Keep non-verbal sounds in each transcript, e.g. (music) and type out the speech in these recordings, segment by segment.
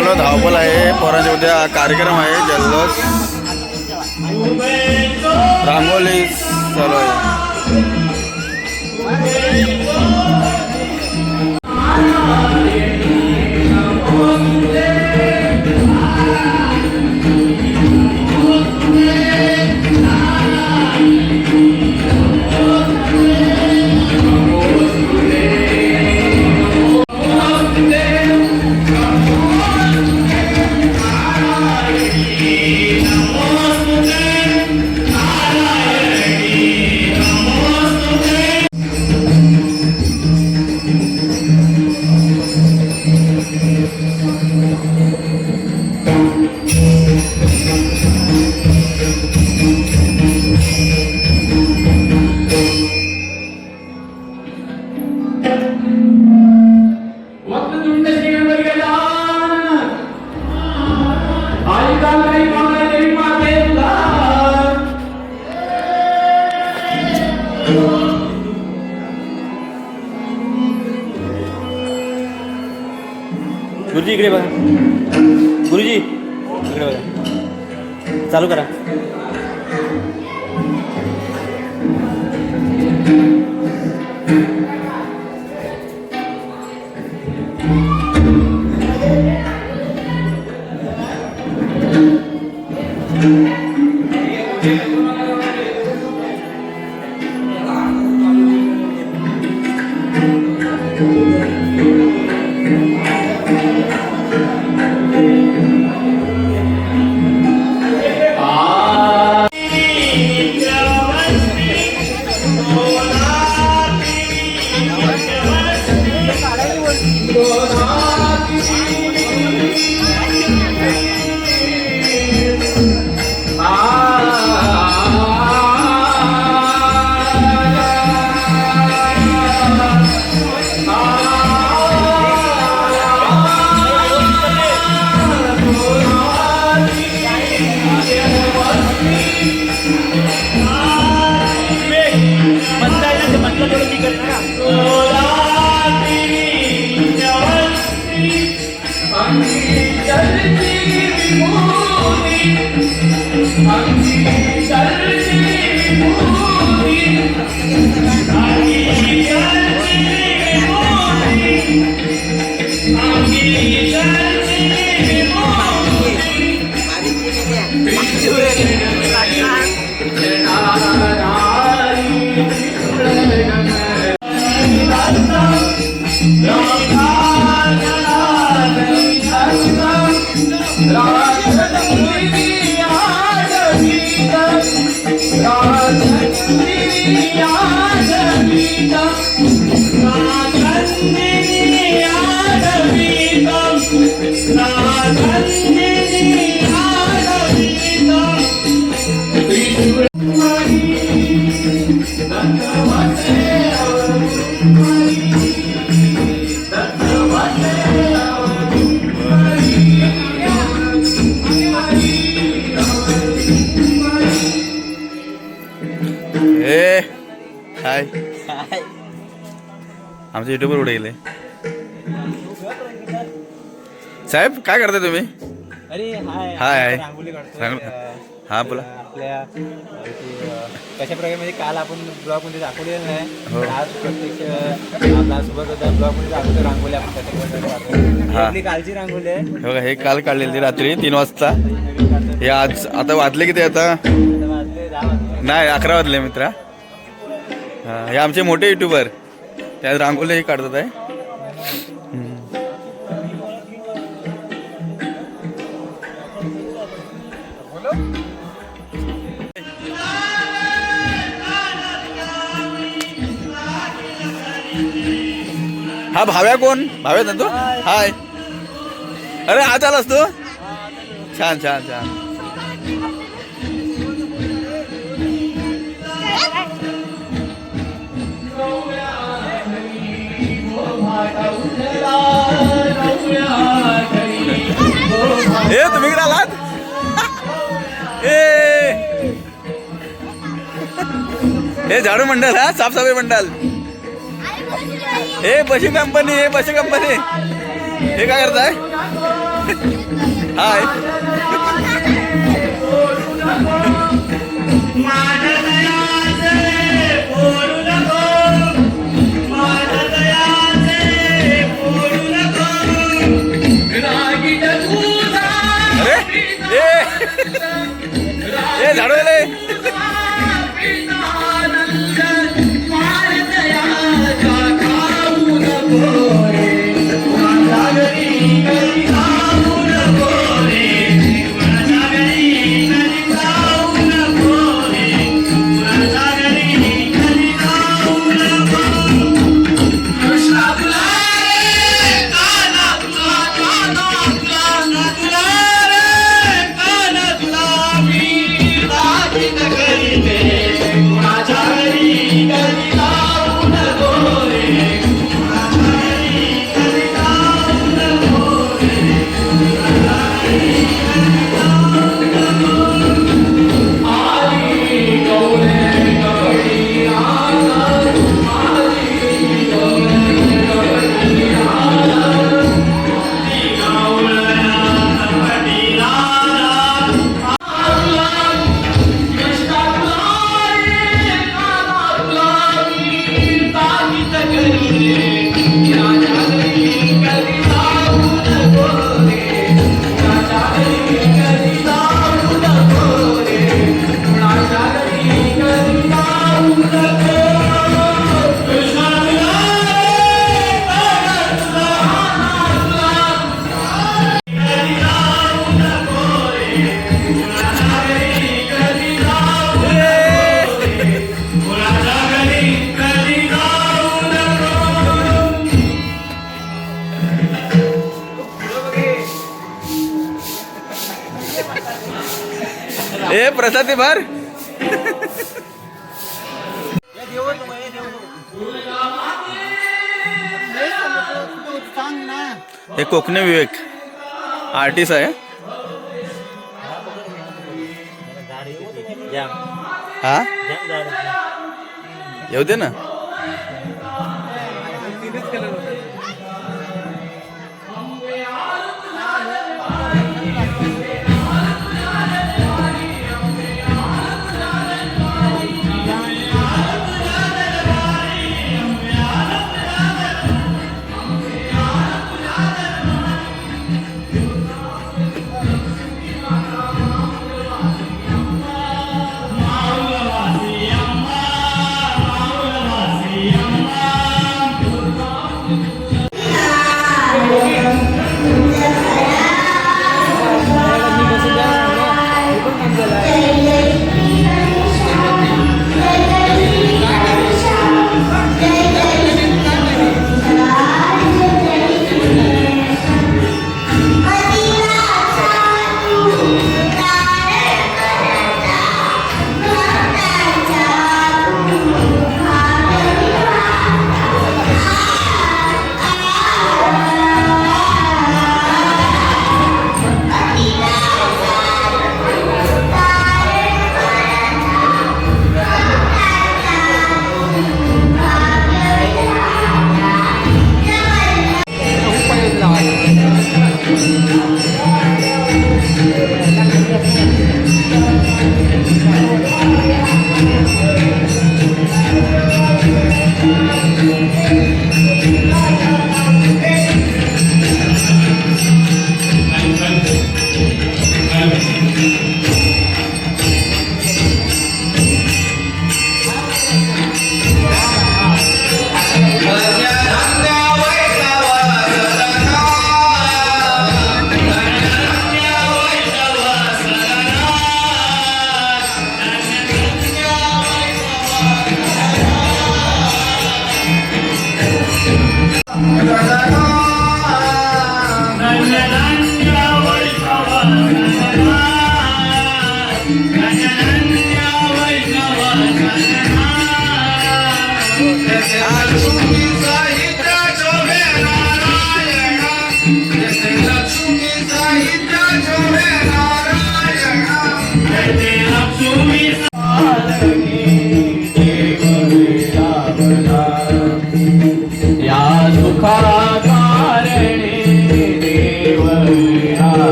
मित्रांनो धावपल आहे. पोरांच्या उद्या कार्यक्रम आहे. जल्लोष रांगोली चालू आहे. चालू करा. ए आमच्या युट्यूबवर उडे गेले. साहेब काय करताय तुम्ही? अरे हाय. हाय, हा बोला. आपल्या कशा प्रकारे म्हणजे काल आपण ब्लॉगमध्ये दाखवलेलं नाही हो. आज प्रत्यक्ष होता ब्लॉगमध्ये दाखवतो रांगोली आपण. हा. कालची रांगोली आहे. हे काल काढलेली रात्री तीन वाजता. हे आज आता वाजले किती आता. नाही अकरा वाजले मित्रा. हे आमचे मोठे युट्यूबर त्यात रांगोळी काढतात आहे. हा भाव्या कोण? भाव्या ना तू हाय. अरे आज आलास तू? छान छान छान. (laughs) ए तुम्ही इकडे आलात? (laughs) ए. (laughs) हे झाडू मंडळ हा साफसफाई मंडळ हे पशु कंपनी हे पशु कंपनी हे काय करताय? हाय ए ते भर? हे कोकणी विवेक आर्टिस्ट आहे. हा? येऊ दे ना.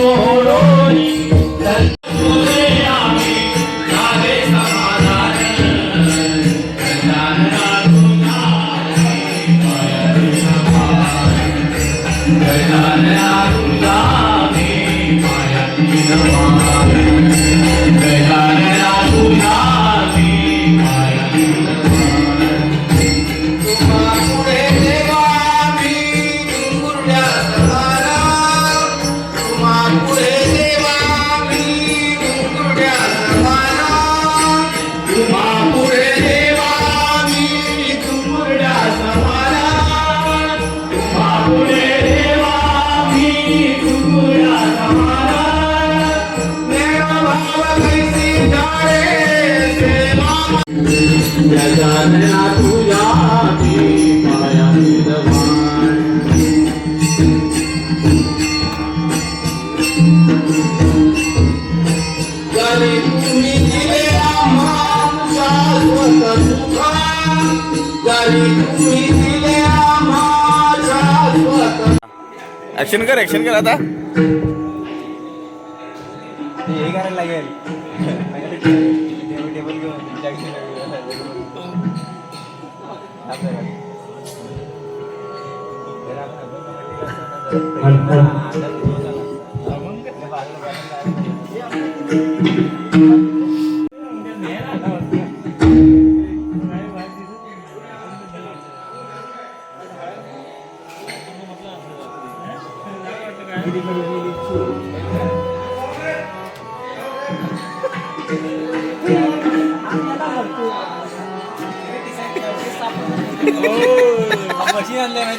Oh, Lord. गजानना तुझ्या तुम्ही दिले शाश्वत जरी तुम्ही दिले शाश्वत ऍक्शन कर ऍक्शन कर आता. मशीन आणलंय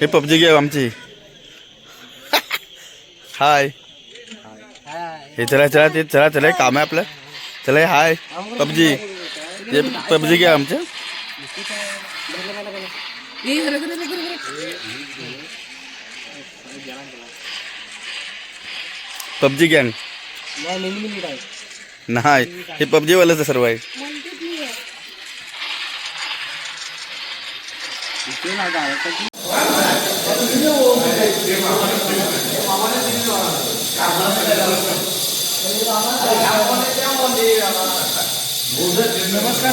हे पबजी गेम आमची. हाय. हे चला चला ते चला चला काम आहे आपलं. चला हाय. पबजी. पबजी गेम आमचं. पबजी गँग नाही हे पबजी वाल्याच सर्व आहे. नमस्कार